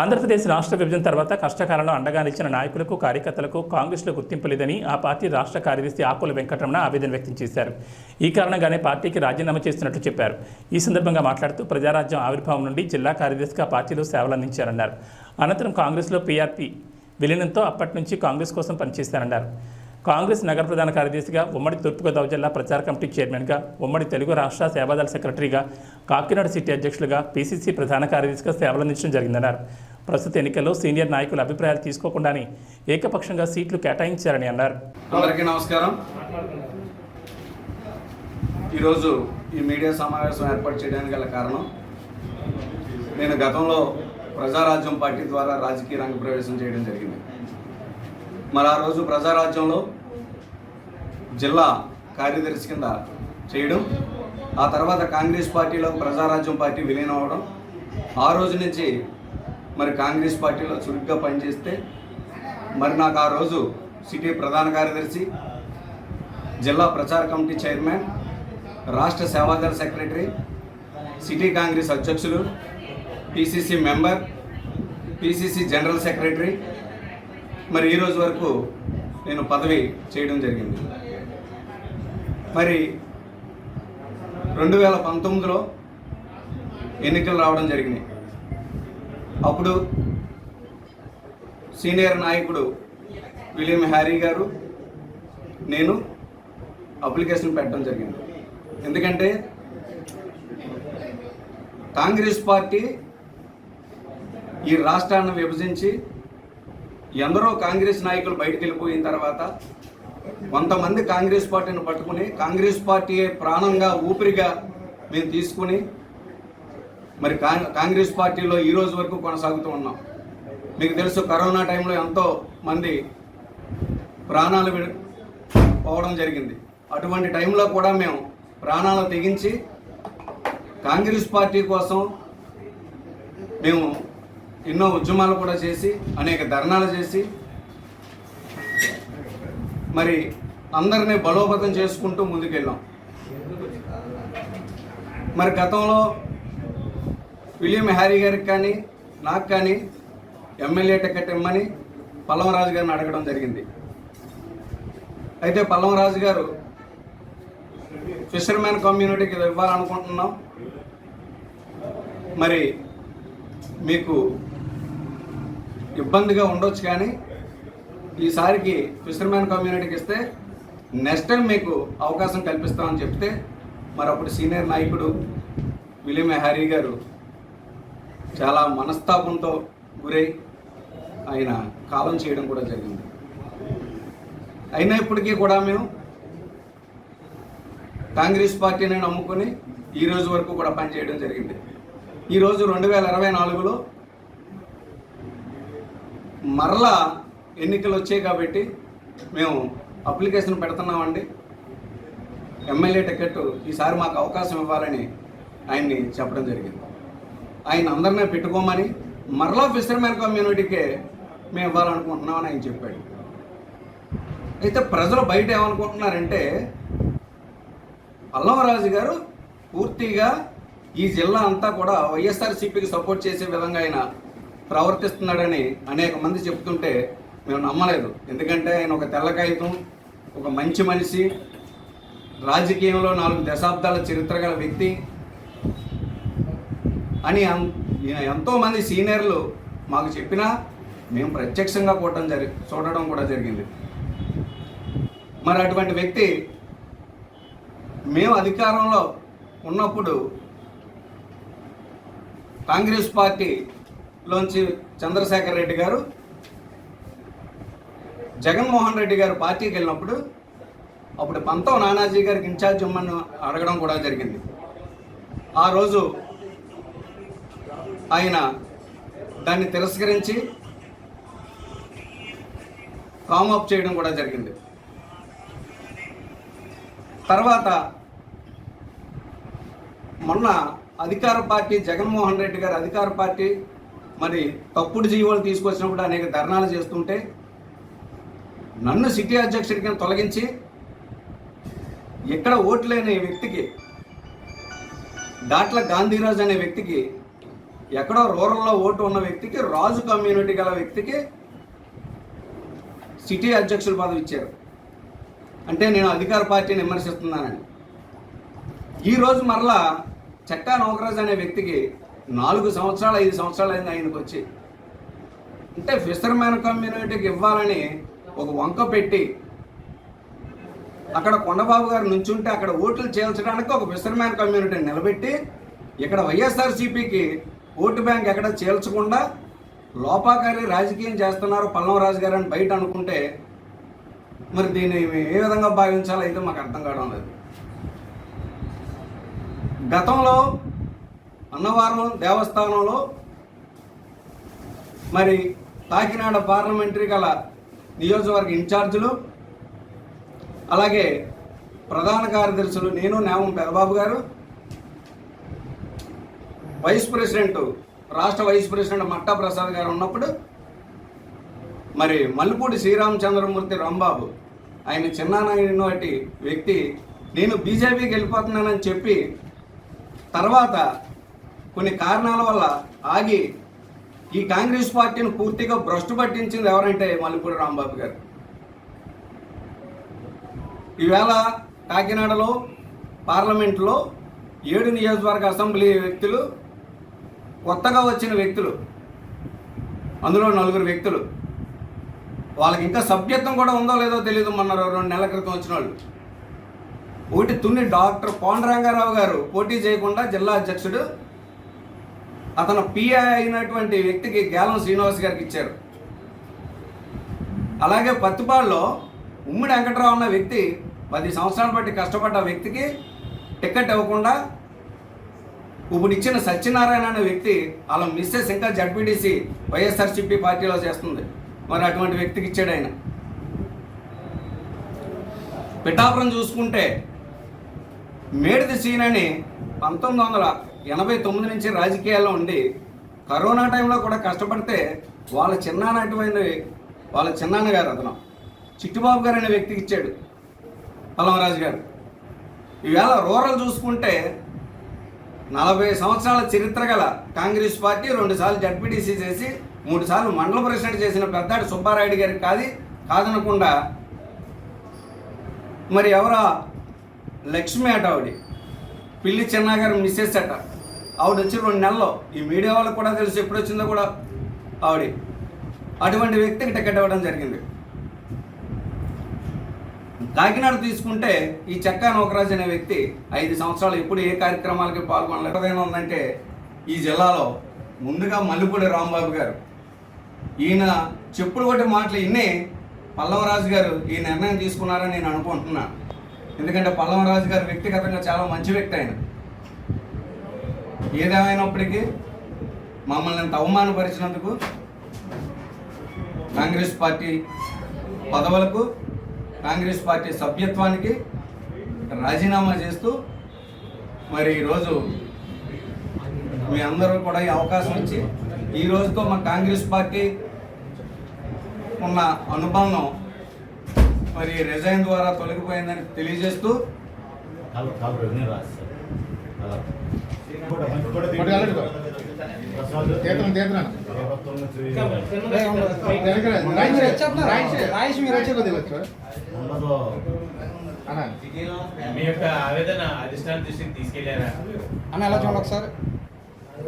ఆంధ్రప్రదేశ్ రాష్ట్ర విభజన తర్వాత కష్టకాలంలో అండగా నిలిచిన నాయకులకు కార్యకర్తలకు కాంగ్రెస్లో గుర్తింపు లేదని ఆ పార్టీ రాష్ట్ర కార్యదర్శి ఆకుల వెంకటరమణ ఆవేదన వ్యక్తం చేశారు. ఈ కారణంగానే పార్టీకి రాజీనామా చేస్తున్నట్లు చెప్పారు. ఈ సందర్భంగా మాట్లాడుతూ ప్రజారాజ్యం ఆవిర్భావం నుండి జిల్లా కార్యదర్శిగా పార్టీలో సేవలందించారన్నారు. అనంతరం కాంగ్రెస్లో పీఆర్పీ విలీనంతో అప్పటి నుంచి కాంగ్రెస్ కోసం పనిచేశారన్నారు. కాంగ్రెస్ నగర ప్రధాన కార్యదర్శిగా ఉమ్మడి తూర్పుగోదావరి జిల్లా ప్రచార కమిటీ చైర్మన్గా ఉమ్మడి తెలుగు రాష్ట్ర సేవాదళ సెక్రటరీగా కాకినాడ సిటీ అధ్యక్షులుగా పీసీసీ ప్రధాన కార్యదర్శిగా సేవలందించడం జరిగిందన్నారు. ప్రస్తుత ఎన్నికల్లో సీనియర్ నాయకుల అభిప్రాయాలు తీసుకోకుండానే ఏకపక్షంగా సీట్లు కేటాయించారని అన్నారు. అందరికీ నమస్కారం. ఈరోజు ఈ మీడియా సమావేశం ఏర్పాటు చేయడానికి గల కారణం నేను గతంలో ప్రజారాజ్యం పార్టీ ద్వారా రాజకీయ రంగ ప్రవేశం చేయడం జరిగింది. మరి ఆ రోజు ప్రజారాజ్యంలో జిల్లా కార్యదర్శి కింద చేయడం ఆ తర్వాత కాంగ్రెస్ పార్టీలో ప్రజారాజ్యం పార్టీ విలీనం అవడం ఆ రోజు నుంచి మరి కాంగ్రెస్ పార్టీలో చురుగ్గా పనిచేస్తే మరి నాకు ఆ రోజు సిటీ ప్రధాన కార్యదర్శి జిల్లా ప్రచార కమిటీ చైర్మన్ రాష్ట్ర సేవాదళ సెక్రటరీ సిటీ కాంగ్రెస్ అధ్యక్షులు PCC member PCC general secretary మరి ఈ రోజు వరకు నేను పదవి చేయడం జరిగింది. మరి రెండు వేల పంతొమ్మిదిలో ఎన్నికలు రావడం జరిగినాయి. అప్పుడు సీనియర్ నాయకుడు విలియం హ్యారీ గారు నేను అప్లికేషన్ పెట్టడం జరిగింది. ఎందుకంటే కాంగ్రెస్ పార్టీ ఈ రాష్ట్రాన్ని విభజించి ఎందరో కాంగ్రెస్ నాయకులు బయటికి వెళ్ళిపోయిన తర్వాత కొంతమంది కాంగ్రెస్ పార్టీని పట్టుకుని కాంగ్రెస్ పార్టీయే ప్రాణంగా ఊపిరిగా మేము తీసుకుని మరి కాంగ్రెస్ పార్టీలో ఈ రోజు వరకు కొనసాగుతూ ఉన్నాం. మీకు తెలుసు కరోనా టైంలో ఎంతో మంది ప్రాణాలు విడి- పోవడం జరిగింది. అటువంటి టైంలో కూడా మేము ప్రాణాలు తెగించి కాంగ్రెస్ పార్టీ కోసం మేము ఎన్నో ఉద్యమాలు కూడా చేసి అనేక ధర్నాలు చేసి మరి అందరినీ బలోపేతం చేసుకుంటూ ముందుకెళ్ళాం. మరి గతంలో విలియం హ్యారీ గారికి కానీ నాకు కానీ ఎమ్మెల్యే టికెట్ ఇమ్మని పల్లవరాజు గారిని అడగడం జరిగింది. అయితే పల్లవరాజు గారు ఫిషర్మెన్ కమ్యూనిటీకి ఇవ్వాలనుకుంటున్నాం. మరి మీకు ఇబ్బందిగా ఉండొచ్చు కానీ ఈసారికి ఫిషర్మెన్ కమ్యూనిటీకి ఇస్తే నెక్స్ట్ టైం మీకు అవకాశం కల్పిస్తామని చెప్తే మరి అప్పుడు సీనియర్ నాయకుడు విలియం హ్యారీ గారు చాలా మనస్తాపంతో గురై ఆయన కాలం చేయడం కూడా జరిగింది. అయినప్పటికీ కూడా మేము కాంగ్రెస్ పార్టీని నమ్ముకొని ఈ రోజు వరకు కూడా పనిచేయడం జరిగింది. ఈరోజు రెండు వేల ఇరవై నాలుగులో మరలా ఎన్నికలు వచ్చాయి కాబట్టి మేము అప్లికేషన్ పెడుతున్నామండి. ఎమ్మెల్యే టికెట్ ఈసారి మాకు అవకాశం ఇవ్వాలని ఆయన్ని చెప్పడం జరిగింది. ఆయన అందరినీ పెట్టుకోమని మరలా ఫిషర్మెన్ కమ్యూనిటీకే మేము ఇవ్వాలనుకుంటున్నామని ఆయన చెప్పాడు. అయితే ప్రజలు బయట ఏమనుకుంటున్నారంటే పల్లవరాజు గారు పూర్తిగా ఈ జిల్లా అంతా కూడా వైఎస్ఆర్సీపీకి సపోర్ట్ చేసే విధంగా ఆయన ప్రవర్తిస్తున్నాడని అనేక మంది చెప్తుంటే మేము నమ్మలేదు. ఎందుకంటే ఆయన ఒక తెల్ల కాగితం ఒక మంచి మనిషి రాజకీయంలో నాలుగు దశాబ్దాల చరిత్ర గల వ్యక్తి అని ఎంతో మంది ఎంతోమంది సీనియర్లు మాకు చెప్పినా మేము ప్రత్యక్షంగా కూడటం జరి చూడడం కూడా జరిగింది. మరి అటువంటి వ్యక్తి మేము అధికారంలో ఉన్నప్పుడు కాంగ్రెస్ పార్టీలోంచి చంద్రశేఖర్ రెడ్డి గారు జగన్మోహన్ రెడ్డి గారు పార్టీకి వెళ్ళినప్పుడు అప్పుడు పంతం నానాజీ గారికి ఇన్ఛార్జ్ ఇమ్మని అడగడం కూడా జరిగింది. ఆ రోజు ఆయన దాన్ని తిరస్కరించి కామప్ చేయడం కూడా జరిగింది. తర్వాత మొన్న అధికార పార్టీ జగన్మోహన్ రెడ్డి గారు అధికార పార్టీ మరి తప్పుడు జీవోలు తీసుకొచ్చినప్పుడు అనేక ధర్నాలు చేస్తుంటే నన్ను సిటీ అధ్యక్షుడికి తొలగించి ఎక్కడ ఓట్లేని వ్యక్తికి దాట్ల గాంధీరాజు అనే వ్యక్తికి ఎక్కడో రూరల్లో ఓటు ఉన్న వ్యక్తికి రాజు కమ్యూనిటీ గల వ్యక్తికి సిటీ అధ్యక్షుల పదవి ఇచ్చారు. అంటే నేను అధికార పార్టీని విమర్శిస్తున్నానని. ఈరోజు మరలా చట్టా నౌకరాజ్ అనే వ్యక్తికి నాలుగు సంవత్సరాలు ఐదు సంవత్సరాలు అయింది ఆయనకు వచ్చి. అంటే ఫిషర్మెన్ కమ్యూనిటీకి ఇవ్వాలని ఒక వంక పెట్టి అక్కడ కొండబాబు గారు నుంచుంటే అక్కడ ఓట్లు చేల్చడానికి ఒక ఫిషర్మెన్ కమ్యూనిటీని నిలబెట్టి ఇక్కడ వైఎస్ఆర్సీపీకి ఓటు బ్యాంక్ ఎక్కడ చేల్చకుండా లోపాకారి రాజకీయం చేస్తున్నారు పల్లవరాజు గారు అని బయట అనుకుంటే మరి దీన్ని ఏ విధంగా భావించాలో అయితే మాకు అర్థం కావడం లేదు. గతంలో అన్నవరం దేవస్థానంలో మరి కాకినాడ పార్లమెంటరీ గల నియోజకవర్గ ఇన్ఛార్జీలు అలాగే ప్రధాన కార్యదర్శులు నేను నేమం పెదబాబు గారు వైస్ ప్రెసిడెంట్ రాష్ట్ర వైస్ ప్రెసిడెంట్ మట్టా ప్రసాద్ గారు ఉన్నప్పుడు మరి మల్లిపూడి శ్రీరామచంద్రమూర్తి రాంబాబు ఆయన చిన్నానటి వ్యక్తి నేను బీజేపీకి వెళ్ళిపోతున్నానని చెప్పి తర్వాత కొన్ని కారణాల వల్ల ఆగి ఈ కాంగ్రెస్ పార్టీని పూర్తిగా భ్రష్టు పట్టించింది ఎవరంటే మల్లిపూడి రాంబాబు గారు. ఈవేళ కాకినాడలో పార్లమెంట్లో ఏడు నియోజకవర్గ అసెంబ్లీ వ్యక్తులు కొత్తగా వచ్చిన వ్యక్తులు అందులో నలుగురు వ్యక్తులు వాళ్ళకి ఇంకా సభ్యత్వం కూడా ఉందో లేదో తెలియదు మొన్న రెండు నెలల క్రితం వచ్చిన వాళ్ళు. ఒకటి తుని డాక్టర్ కోనరంగారావు గారు పోటీ చేయకుండా జిల్లా అధ్యక్షుడు అతను పిఐ అయినటువంటి వ్యక్తికి గేలం శ్రీనివాస్ గారికి ఇచ్చారు. అలాగే పత్తిపాడులో ఉమ్మిడి వెంకట్రావు అన్న వ్యక్తి పది సంవత్సరాలు బట్టి కష్టపడ్డ వ్యక్తికి టికెట్ ఇవ్వకుండా ఇప్పుడు ఇచ్చిన సత్యనారాయణ అనే వ్యక్తి వాళ్ళ మిస్సెస్ ఇంకా జడ్పీటీసీ వైఎస్ఆర్సీపీ పార్టీలో చేస్తుంది. మరి అటువంటి వ్యక్తికి ఇచ్చాడు ఆయన. పిఠాపురం చూసుకుంటే మేడిది సీన్ అని పంతొమ్మిది వందల ఎనభై తొమ్మిది నుంచి రాజకీయాల్లో ఉండి కరోనా టైంలో కూడా కష్టపడితే వాళ్ళ చిన్నానటువంటి వాళ్ళ చిన్నాన్న గారు అతను. చిట్టుబాబు గారు అనే వ్యక్తికి ఇచ్చాడు. పల్లవరాజు గారు. ఈవేళ రూరల్ చూసుకుంటే నలభై సంవత్సరాల చరిత్ర గల కాంగ్రెస్ పార్టీ రెండుసార్లు జడ్పీటీసీ చేసి మూడు సార్లు మండల ప్రెసిడెంట్ చేసిన పెద్దాడి సుబ్బారాయుడు గారికి కాదు కాదనకుండా మరి ఎవరా? లక్ష్మి అట ఆవిడ. పిల్లి చిన్న గారు మిస్సెస్ అట ఆవిడ వచ్చి రెండు నెలల్లో ఈ మీడియా వాళ్ళకి కూడా తెలుసు ఎప్పుడు వచ్చిందో కూడా ఆవిడ. అటువంటి వ్యక్తికి టికెట్ ఇవ్వడం జరిగింది. కాకినాడ తీసుకుంటే ఈ చెక్కా నౌకరాజ్ అనే వ్యక్తి ఐదు సంవత్సరాలు ఎప్పుడు ఏ కార్యక్రమాలకి పాల్గొనలేదు. ఏదైనా ఉందంటే ఈ జిల్లాలో ముందుగా మల్లిపూడి రాంబాబు గారు. ఈయన చెప్పుడు కొట్టి మాటలు ఇన్ని పల్లవరాజు గారు ఈ నిర్ణయం తీసుకున్నారని నేను అనుకుంటున్నాను. ఎందుకంటే పల్లవరాజు గారు వ్యక్తిగతంగా చాలా మంచి వ్యక్తి ఆయన. ఏదేమైనప్పటికీ మమ్మల్ని ఎంత అవమానపరిచినందుకు కాంగ్రెస్ పార్టీ పదవులకు కాంగ్రెస్ పార్టీ సభ్యత్వానికి రాజీనామా చేస్తూ మరి ఈరోజు మీ అందరూ కూడా ఈ అవకాశం ఇచ్చి ఈ రోజుతో మా కాంగ్రెస్ పార్టీ ఉన్న అనుబంధం మరి రిజైన్ ద్వారా తొలగిపోయిందని తెలియజేస్తూ కాలు ప్రభుత్వం నుంచి రాయిష్ మీరు వచ్చే కొద్దిగా వచ్చు అన్న మీ యొక్క ఆవేదన అధిష్టాన దృష్టికి తీసుకెళ్ళారా అన్న ఎలా చూడండి ఒకసారి?